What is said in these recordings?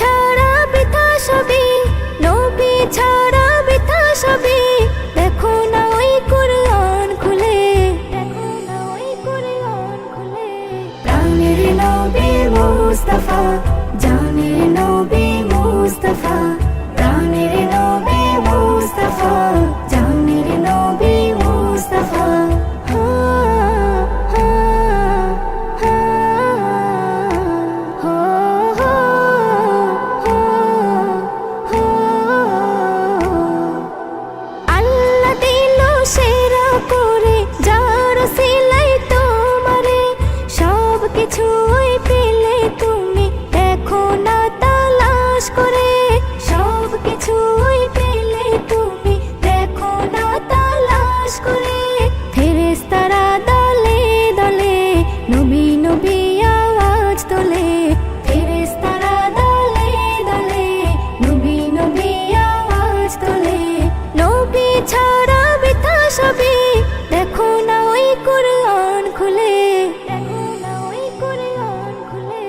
ছাড়া বৃথা সবই, নবী ছাড়া বৃথা সবই। দেখো না ওই কুরআন খুলে, দেখো না ওই কুরআন খুলে। প্রাণের নবী মুস্তাফা, জানের নবী মুস্তাফা কুরআন খুলে। দেখো না ওই কুরআন খুলে।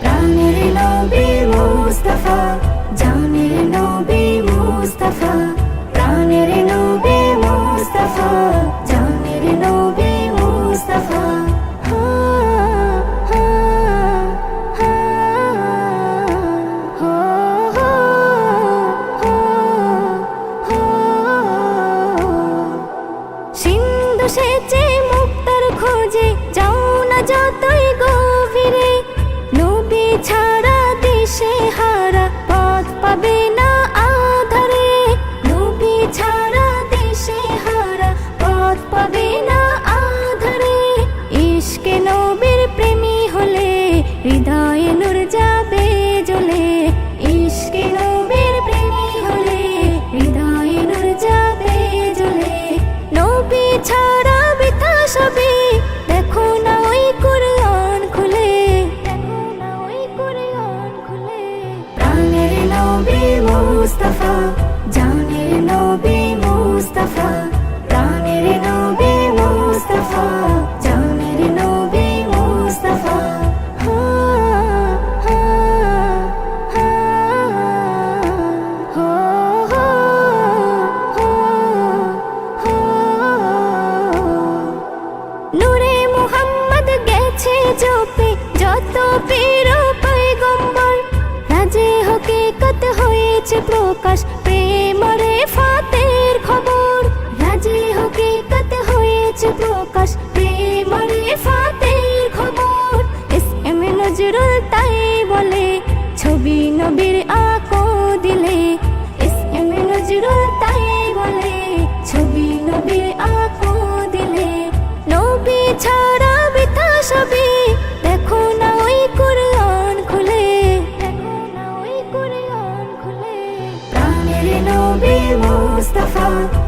প্রাণের নবী মুস্তাফা জানের নবী মুস্তাফা প্রাণের নবী মুস্তাফা জানের নবী মুস্তাফা। সেচে মুক্তার খোঁজে, যাও না যতই গভীরে। নবী ছাড়া দেশে হারা, পথ পাবে না আধারে। নবী ছাড়া দেশে হারা, পথ পাবে না আধারে। ইশকে নবীর প্রেমী হলে, হৃদয়ে ছাড়া জপে যত পীর পৈগম্বর। রাজে হকিকত হয়েছে প্রকাশ, প্রেমরে ফাতের খবর। রাজে হকে হকিকত হয়েছে প্রকাশ, প্রেমরে ফাতের খবর। এস এম নজরুল তাই বলে, ছবি নবীর আকো দিলে। এস এম নজরুল তাই বলে, ছবি নবীর আকো দিলে। নবী ছা Mustafa.